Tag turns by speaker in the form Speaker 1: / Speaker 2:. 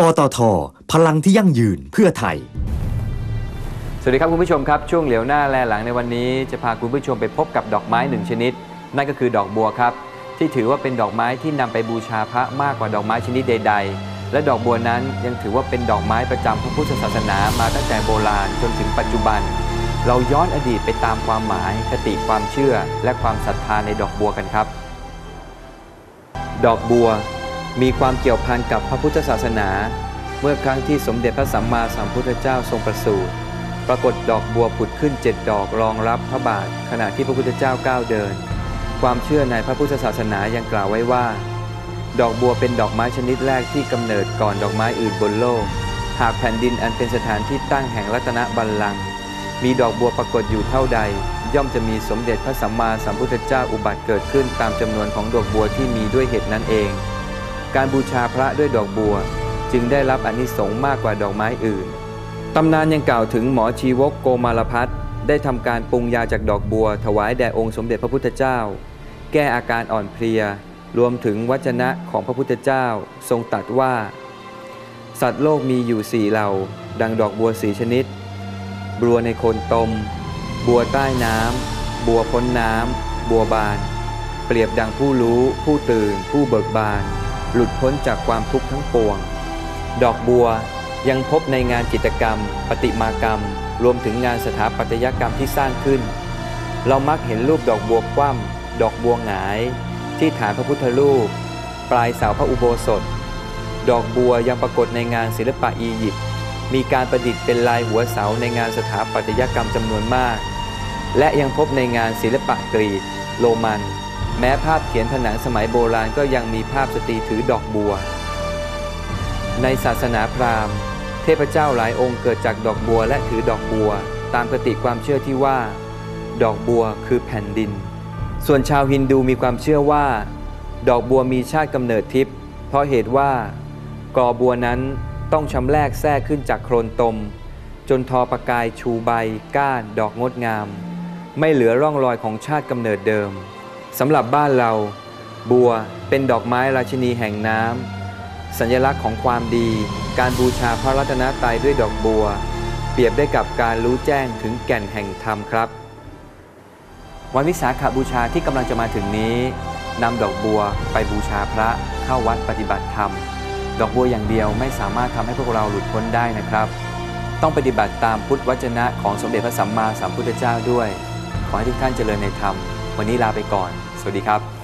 Speaker 1: ปตท พลังที่ยั่งยืนเพื่อไทย
Speaker 2: สวัสดีครับคุณผู้ชมครับ ช่วงเหลียวหน้าแลหลังในวันนี้ จะพาคุณผู้ชมไปพบกับดอกไม้หนึ่งชนิด นั่นก็คือดอกบัวครับ ที่ถือว่าเป็นดอกไม้ที่นำไปบูชาพระมากกว่าดอกไม้ชนิดใด ๆ และดอกบัวนั้นยังถือว่าเป็นดอกไม้ประจำพระพุทธศาสนามาตั้งแต่โบราณจนถึงปัจจุบัน เราย้อนอดีตไปตามความหมายคติความเชื่อ และความศรัทธาในดอกบัวกันครับ ดอกบัว มีความเกี่ยวพันกับพระพุทธศาสนา เมื่อครั้งที่สมเด็จพระสัมมาสัมพุทธเจ้าทรงประสูติปรากฏดอกบัวผุดขึ้นเจ็ดดอกรองรับพระบาทขณะที่พระพุทธเจ้าก้าวเดิน ความเชื่อในพระพุทธศาสนายังกล่าวไว้ว่า ดอกบัวเป็นดอกไม้ชนิดแรกที่กำเนิดก่อนดอกไม้อื่นบนโลก หากแผ่นดินอันเป็นสถานที่ตั้งแห่งรัตนบัลลังก์มีดอกบัวปรากฏอยู่เท่าใด ย่อมจะมีสมเด็จพระสัมมาสัมพุทธเจ้าอุบัติเกิดขึ้นตามจำนวนของดอกบัวที่มีด้วยเหตุนั้นเอง การบูชาพระด้วยดอกบัว จึงได้รับอานิสงส์มากกว่าดอกไม้อื่น ตำนานยังกล่าวถึงหมอชีวกโกมารพัฒน์ได้ทำการปรุงยาจากดอกบัว ถวายแด่องค์สมเด็จพระพุทธเจ้า แก้อาการอ่อนเพลีย รวมถึงวจนะของพระพุทธเจ้า ทรงตรัสว่า สัตว์โลกมีอยู่สี่เหล่า ดังดอกบัวสีชนิด บัวในโคนตม บัวใต้น้ำ บัวพ้นน้ำ บัวบาน เปรียบดังผู้รู้ ผู้ตื่น ผู้เบิกบาน หลุดพ้นจากความทุกข์ทั้งปวง ดอกบัวยังพบในงานจิตรกรรมประติมากรรม รวมถึงงานสถาปัตยกรรมที่สร้างขึ้น เรามักเห็นรูปดอกบัวคว่ำดอกบัวหงาย ที่ฐานพระพุทธรูป ปลายเสาพระอุโบสถ ดอกบัวยังปรากฏในงานศิลปะอียิปต์มีการประดิษฐ์เป็นลายหัวเสาในงานสถาปัตยกรรมจำนวนมาก และยังพบในงานศิลปะกรีก โรมัน แม้ภาพเขียนผนังสมัยโบราณก็ยังมีภาพสตรีถือดอกบัว ในศาสนาพราหมณ์ เทพเจ้าหลายองค์เกิดจากดอกบัวและถือดอกบัว ตามคติความเชื่อที่ว่า ดอกบัวคือแผ่นดิน ส่วนชาวฮินดูมีความเชื่อว่า ดอกบัวมีชาติกำเนิดทิพย์เพราะเหตุว่ากอบัวนั้นต้องชำแรกแทรกขึ้นจากโคลนตม จนทอประกายชูใบ ก้าน ดอกงดงาม ไม่เหลือร่องรอยของชาติกำเนิดเดิม สำหรับบ้านเรา บัวเป็นดอกไม้ราชินีแห่งน้ำสัญลักษณ์ของความดี การบูชาพระรัตนตรัยด้วยดอกบัว เปรียบได้กับการรู้แจ้งถึงแก่นแห่งธรรมครับ วันวิสาขบูชาที่กำลังจะมาถึงนี้นำดอกบัวไปบูชาพระเข้าวัดปฏิบัติธรรม ดอกบัวอย่างเดียวไม่สามารถทำให้พวกเราหลุดพ้นได้นะครับ ต้องปฏิบัติตามพุทธวจนะของสมเด็จพระสัมมาสัมพุทธเจ้าด้วย ขอให้ทุกท่านเจริญในธรรม วันนี้ลาไปก่อน วัสดีครับ